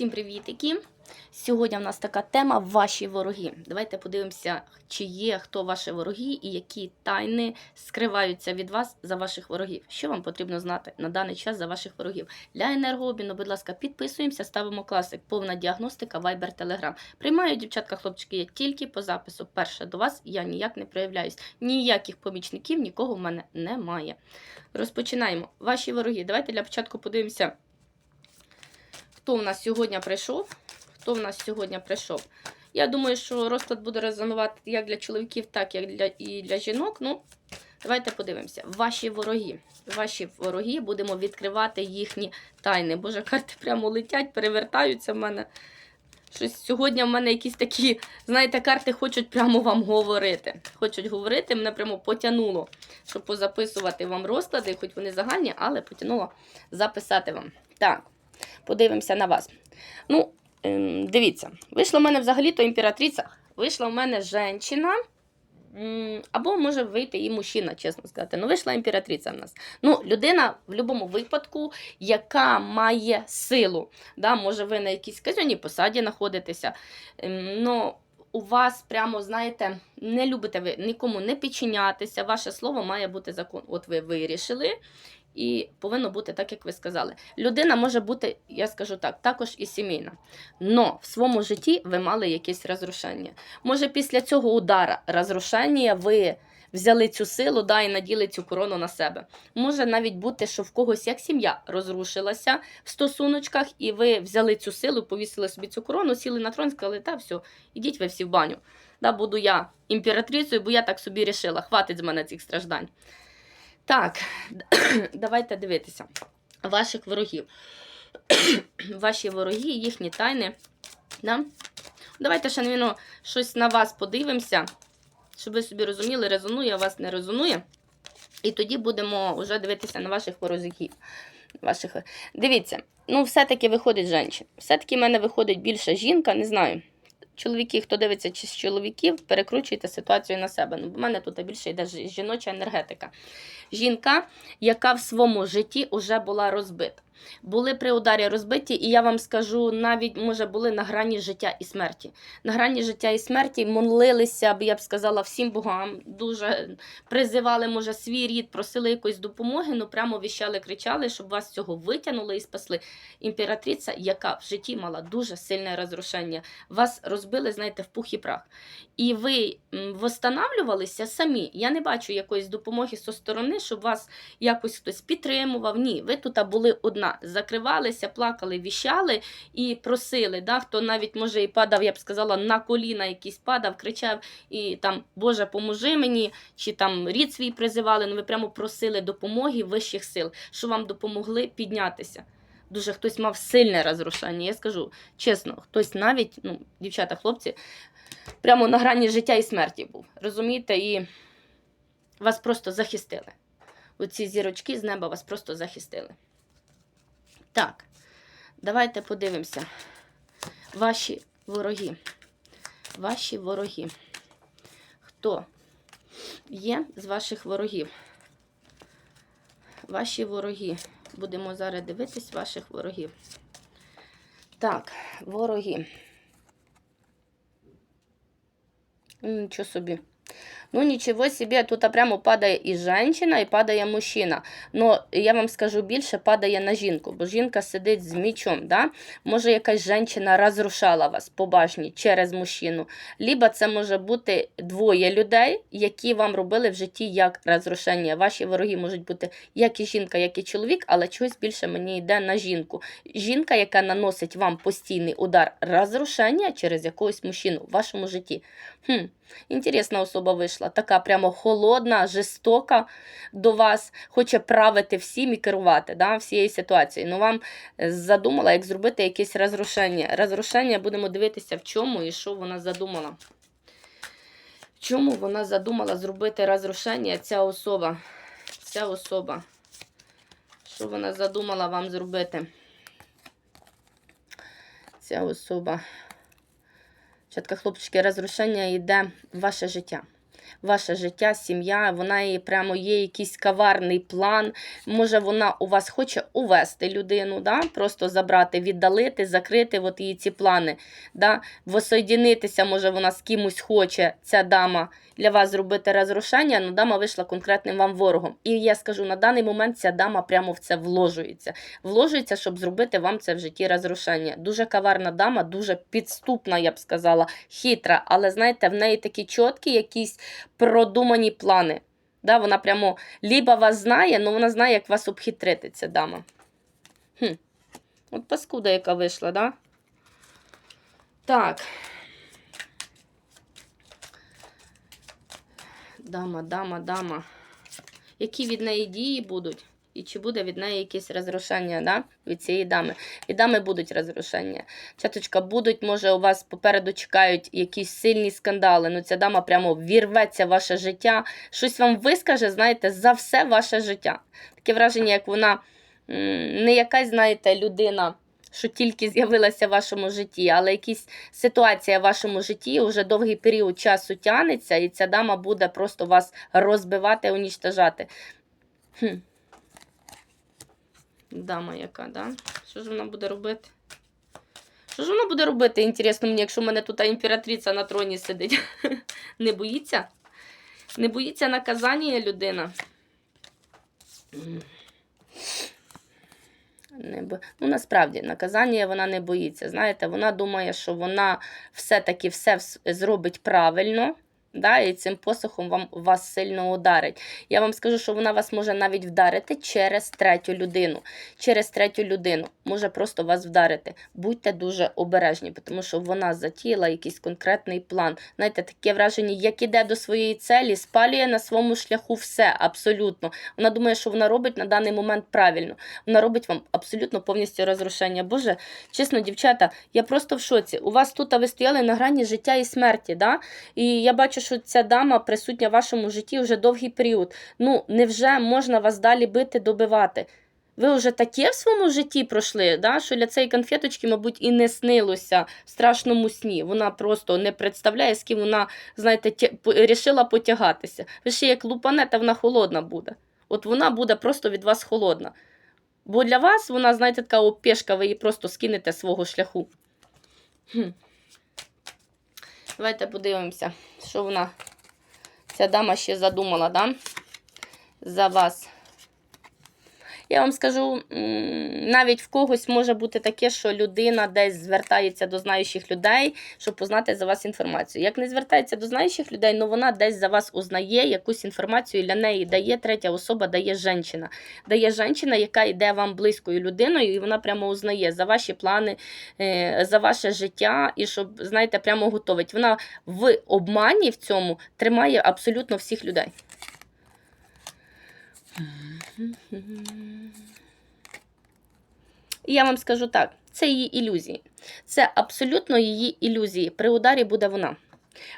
Всім привітики! Сьогодні в нас така тема ваші вороги. Давайте подивимося, чи є хто ваші вороги і які тайни скриваються від вас за ваших ворогів. Що вам потрібно знати на даний час за ваших ворогів? Для енергообміну, будь ласка, підписуємося, ставимо класик, повна діагностика, Viber, Telegram. Приймаю дівчатка, хлопчики, я тільки по запису. Перше до вас я ніяк не проявляюсь. Ніяких помічників, нікого в мене немає. Розпочинаємо. Ваші вороги. Давайте для початку подивимося. Хто в нас сьогодні прийшов? Хто в нас сьогодні прийшов? Я думаю, що розклад буде резонувати як для чоловіків, так і для, і для жінок. Ну, давайте подивимося. Ваші вороги. Ваші вороги будемо відкривати їхні тайни. Боже, карти прямо летять, перевертаються в мене. Щось сьогодні в мене якісь такі, знаєте, карти хочуть прямо вам говорити. Хочуть говорити, мене прямо потягнуло, щоб позаписувати вам розклади, хоч вони загальні, але потягнуло записати вам. Так, подивимося на вас. Ну, ем, дивіться, вийшла в мене взагалі-то імператриця, вийшла в мене жінка, або може вийти і мужчина, чесно сказати. Ну, вийшла імператриця в нас. Ну, людина в будь-якому випадку, яка має силу. Да, може, ви на якійсь казенній посаді знаходитеся. ем, Ну, у вас прямо, знаєте, не любите ви нікому не підчинятися, ваше слово має бути закон. От ви вирішили, і повинно бути так, як ви сказали. Людина може бути, я скажу так, також і сімейна. Но в своєму житті ви мали якесь розрушення. Може, після цього удара розрушення ви взяли цю силу да, і наділи цю корону на себе. Може навіть бути, що в когось як сім'я розрушилася в стосуночках, і ви взяли цю силу, повісили собі цю корону, сіли на трон сказали, та все, ідіть ви всі в баню. Да, буду я імператрицею, бо я так собі рішила. Хватить з мене цих страждань. Так, давайте дивитися. Ваших ворогів. Ваші вороги, їхні тайни. Да? Давайте навіть, щось на вас подивимося, щоб ви собі розуміли, резонує, а вас не резонує. І тоді будемо вже дивитися на ваших ворогів. Ваших... Дивіться, ну, все-таки виходить жінка. Все-таки в мене виходить більше жінка, не знаю. Чоловіки, хто дивиться чи з чоловіків, перекручуйте ситуацію на себе. Ну, бо в мене тут більше йде жіноча енергетика. Жінка, яка в своєму житті вже була розбита. Були при ударі розбиті, і я вам скажу, навіть може були на грані життя і смерті. На грані життя і смерті молилися, б я б сказала, всім богам, дуже призивали, може, свій рід, просили якоїсь допомоги, ну прямо віщали, кричали, щоб вас цього витягнули і спасли. Імператриця, яка в житті мала дуже сильне розрушення, вас розбили, знаєте, в пух і прах. І ви восстанавлювалися самі. Я не бачу якоїсь допомоги зі сторони, щоб вас якось хтось підтримував. Ні, ви тут були одна. Закривалися, плакали, віщали і просили. Да? Хто навіть може і падав, я б сказала, на коліна якийсь падав, кричав і там Боже, поможи мені, чи там рід свій призивали. Ну ви прямо просили допомоги вищих сил, що вам допомогли піднятися. Дуже хтось мав сильне розрушення. Я скажу чесно, хтось навіть, ну, дівчата, хлопці, прямо на грані життя і смерті був. Розумієте? І вас просто захистили. Оці зірочки з неба вас просто захистили. Так, давайте подивимося. Ваші вороги. Ваші вороги. Хто є з ваших ворогів? Ваші вороги. Будемо зараз дивитись ваших ворогів. Так, вороги. Нічого собі. Ну, нічого собі, тут прямо падає і жінка, і падає мужчина. Но я вам скажу більше, падає на жінку, бо жінка сидить з мічом. Да? Може, якась жінка розрушала вас по башні через мужчину. Либо це може бути двоє людей, які вам робили в житті як розрушення. Ваші вороги можуть бути як і жінка, як і чоловік, але чогось більше мені йде на жінку. Жінка, яка наносить вам постійний удар розрушення через якогось мужчину в вашому житті. Хм, Інтересна особа вийшла, така прямо холодна, жорстока до вас, хоче правити всім і керувати да, всією ситуацією. Ну, вам е, задумала, як зробити якесь розрушення. Розрушення будемо дивитися, в чому і що вона задумала. В чому вона задумала зробити розрушення ця особа? Ця особа. Що вона задумала вам зробити? Ця особа. Чатка, хлопчики, розрушення йде в ваше життя. Ваше життя, сім'я, вона її прямо є якийсь каварний план. Може, вона у вас хоче увести людину, да? просто забрати, віддалити, закрити от її ці плани. Да? Воссоєдинитися, може, вона з кимось хоче, ця дама для вас зробити розрушення, але дама вийшла конкретним вам ворогом. І я скажу, на даний момент ця дама прямо в це вложується. Вложується, щоб зробити вам це в житті розрушення. Дуже каварна дама, дуже підступна, я б сказала, хитра, але знаєте, в неї такі чіткі якісь продумані плани. Да, вона прямо ліба вас знає, але вона знає, як вас обхитрити, ця дама. Хм. От паскуда, яка вийшла, да? Так. Дама, дама, дама. Які від неї дії будуть? І чи буде від неї якесь розрушення да? від цієї дами? Від дами будуть розрушення. Чаточка, будуть, може, у вас попереду чекають якісь сильні скандали. Ну, ця дама прямо вірветься в ваше життя, щось вам вискаже, знаєте, за все ваше життя. Таке враження, як вона не якась, знаєте, людина. Що тільки з'явилася в вашому житті, але якась ситуація в вашому житті вже довгий період часу тягнеться, і ця дама буде просто вас розбивати, уніштажати. Хм. Дама яка, да? Що ж вона буде робити? Що ж вона буде робити, інтересно мені, якщо в мене тут імператриця на троні сидить? Не боїться? Не боїться наказання людина? Не бо... Ну, насправді, наказання вона не боїться. Знаєте, вона думає, що вона все-таки все зробить правильно. Да, і цим посохом вам вас сильно ударить. Я вам скажу, що вона вас може навіть вдарити через третю людину. Через третю людину може просто вас вдарити. Будьте дуже обережні, тому що вона затіяла якийсь конкретний план. Знаєте, таке враження, як іде до своєї целі, спалює на своєму шляху все абсолютно. Вона думає, що вона робить на даний момент правильно. Вона робить вам абсолютно повністю розрушення. Боже, чесно, дівчата, я просто в шоці. У вас тут ви стояли на грані життя і смерті. Да? І я бачу, що ця дама присутня в вашому житті вже довгий період. Ну, невже можна вас далі бити, добивати? Ви вже таке в своєму житті пройшли, да? що для цієї конфеточки, мабуть, і не снилося в страшному сні. Вона просто не представляє, з ким вона, знаєте, рішила потягатися. Ви ще як лупанете, вона холодна буде. От вона буде просто від вас холодна. Бо для вас вона, знаєте, така опешка, ви її просто скинете з свого шляху. Хм. Давайте подивимося, що вона, ця дама ще задумала, да? За вас. Я вам скажу, навіть в когось може бути таке, що людина десь звертається до знаючих людей, щоб познати за вас інформацію. Як не звертається до знаючих людей, ну вона десь за вас узнає якусь інформацію, для неї дає третя особа, дає жінка. Дає жінка, яка йде вам близькою людиною, і вона прямо узнає за ваші плани, е, за ваше життя, і щоб, знаєте, прямо готовить. Вона в обмані в цьому тримає абсолютно всіх людей. І я вам скажу так: це її ілюзії. Це абсолютно її ілюзії. При ударі буде вона.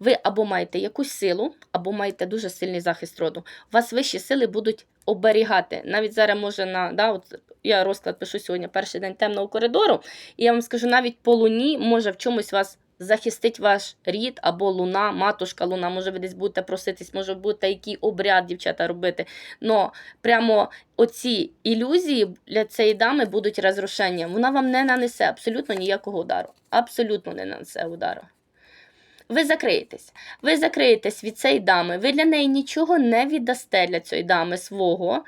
Ви або маєте якусь силу, або маєте дуже сильний захист роду. Вас вищі сили будуть оберігати. Навіть зараз може на да, от я розклад пишу сьогодні перший день темного коридору, і я вам скажу, навіть по луні може в чомусь вас захистить ваш рід або луна, матушка луна. Може, ви десь будете проситись, може будете який обряд дівчата робити. Но прямо оці ілюзії для цієї дами будуть розрушенням. Вона вам не нанесе абсолютно ніякого удару. Абсолютно не нанесе удару. Ви закриєтесь. Ви закриєтесь від цієї дами. Ви для неї нічого не віддасте для цієї дами свого.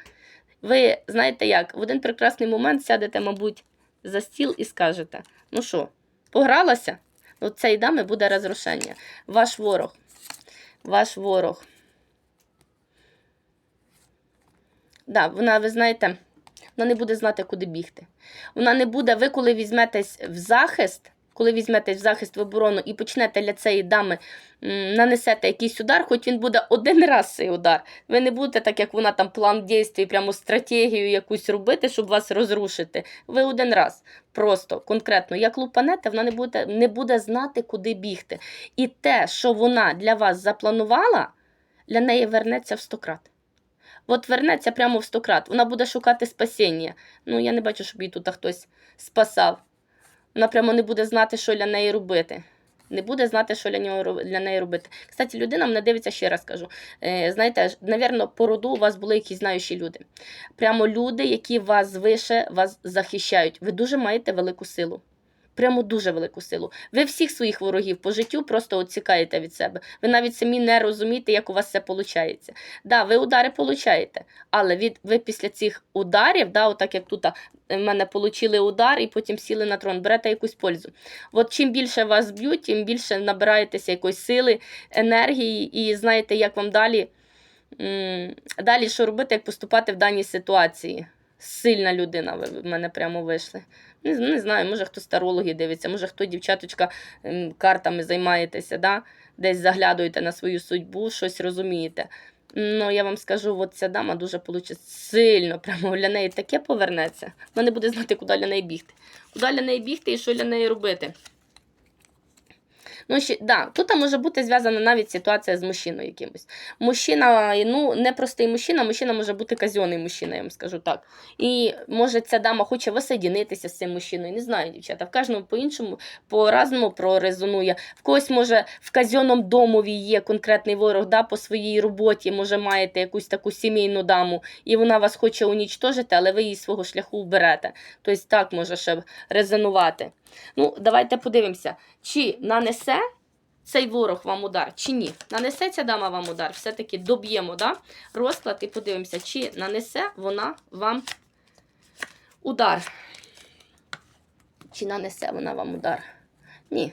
Ви знаєте як, в один прекрасний момент сядете, мабуть, за стіл і скажете: ну що, погралася? Ну, цієї дами буде розрушення. Ваш ворог. Ваш ворог. Да, вона, ви знаєте, вона не буде знати, куди бігти. Вона не буде, ви коли візьметесь в захист, коли візьметесь в захист в оборону і почнете для цієї дами нанесете якийсь удар, хоч він буде один раз цей удар. Ви не будете так, як вона там план дій, прямо стратегію якусь робити, щоб вас розрушити. Ви один раз. Просто конкретно, як лупанете, вона не буде, не буде знати, куди бігти. І те, що вона для вас запланувала, для неї вернеться в стократ. От вернеться прямо в стократ. Вона буде шукати спасіння. Ну, я не бачу, щоб її тут хтось спасав. Вона не буде знати, що для неї робити. Не буде знати, що для нього для неї робити. Кстати, людина мене дивиться ще раз кажу. Е, знаєте, навірно, по роду у вас були якісь знаючі люди. Прямо люди, які вас вище вас захищають. Ви дуже маєте велику силу. Прямо дуже велику силу. Ви всіх своїх ворогів по життю просто оцікаєте від себе. Ви навіть самі не розумієте, як у вас це виходить. Да, ви удари получаєте, але від ви після цих ударів, да, отак як тут в мене отримали удар і потім сіли на трон, берете якусь пользу. От чим більше вас б'ють, тим більше набираєтеся якоїсь сили, енергії, і знаєте, як вам далі, далі що робити, як поступати в даній ситуації. Сильна людина, ви в мене прямо вийшли. Не, не знаю, може хто старологи дивиться, може хто дівчаточка картами займаєтеся, да? десь заглядуєте на свою судьбу, щось розумієте. Ну, я вам скажу, от ця дама дуже получить сильно, прямо для неї таке повернеться. Вона не буде знати, куди для неї бігти. Куди для неї бігти і що для неї робити. Ну, ще, да, тут може бути зв'язана навіть ситуація з мужчиною якимось. Мужчина, ну, не простий мужчина, мужчина може бути казьонний мужчина, я вам скажу так. І може ця дама хоче висоєдинитися з цим мужчиною. Не знаю, дівчата. В кожному по-іншому, по-разному прорезонує. В когось, може, в казьонному домові є конкретний ворог, да, по своїй роботі, може, маєте якусь таку сімейну даму, і вона вас хоче унічтожити, але ви її свого шляху вберете. Тобто так може ще резонувати. Ну, давайте подивимося, чи нанесе цей ворог вам удар, чи ні. Нанесе ця дама вам удар, все-таки доб'ємо да? розклад і подивимося, чи нанесе вона вам удар. Чи нанесе вона вам удар? Ні.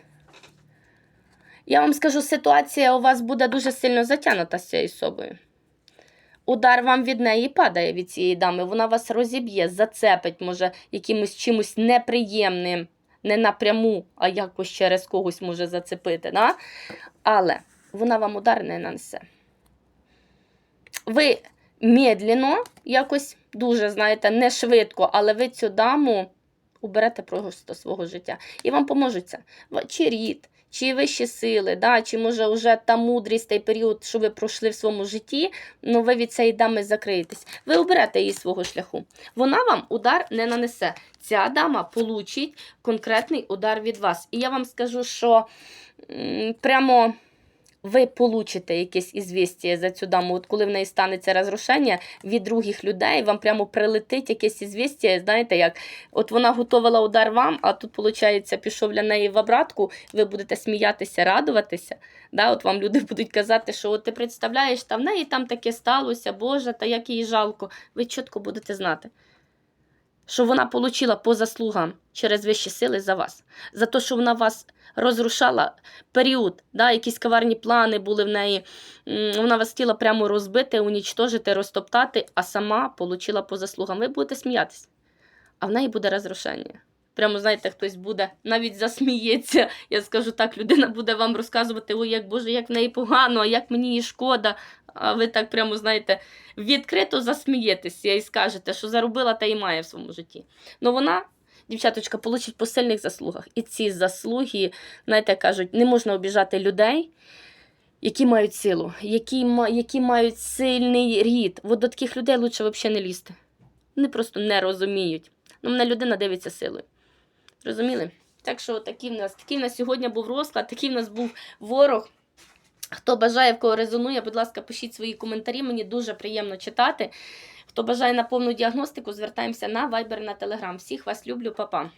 Я вам скажу, ситуація у вас буде дуже сильно затягнута з цією особою. Удар вам від неї падає від цієї дами. Вона вас розіб'є, зацепить, може, якимось чимось неприємним, не напряму, а якось через когось може зацепити. Да? Але вона вам удар не нанесе. Ви медленно, якось дуже, знаєте, не швидко, але ви цю даму уберете просто свого життя. І вам поможуться. Чи рід, чи вищі сили, да, чи може вже та мудрість, той період, що ви пройшли в своєму житті, ну ви від цієї дами закриєтесь. Ви оберете її свого шляху. Вона вам удар не нанесе. Ця дама получить конкретний удар від вас. І я вам скажу, що прямо ви получите якесь ізвістя за цю даму. От коли в неї станеться розрушення від других людей, вам прямо прилетить якесь ізвістя, знаєте, як от вона готувала удар вам, а тут, виходить, пішов для неї в обратку, ви будете сміятися, радуватися. Да? От вам люди будуть казати, що от ти представляєш, та в неї там таке сталося, Боже, та як їй жалко. Ви чітко будете знати. Що вона отримала по заслугам через вищі сили за вас, за те, що вона вас розрушала період, да, якісь коварні плани були в неї. Вона вас хотіла прямо розбити, унічтожити, розтоптати, а сама отримала по заслугам. Ви будете сміятися, а в неї буде розрушення. Прямо, знаєте, хтось буде навіть засміється. Я скажу так, людина буде вам розказувати, ой, як Боже, як в неї погано, а як мені її шкода. А ви так прямо, знаєте, відкрито засмієтеся і скажете, що заробила та й має в своєму житті. Ну вона, дівчаточка, получить по сильних заслугах. І ці заслуги, знаєте, кажуть, не можна обіжати людей, які мають силу, які, які мають сильний рід. От до таких людей лучше взагалі не лізти. Вони просто не розуміють. Ну, мене людина дивиться силою. Розуміли? Так що такий в нас, такий в нас сьогодні був розклад, такий в нас був ворог. Хто бажає, в кого резонує, будь ласка, пишіть свої коментарі. Мені дуже приємно читати. Хто бажає на повну діагностику, звертаємося на Viber, на Telegram. Всіх вас люблю, па-па.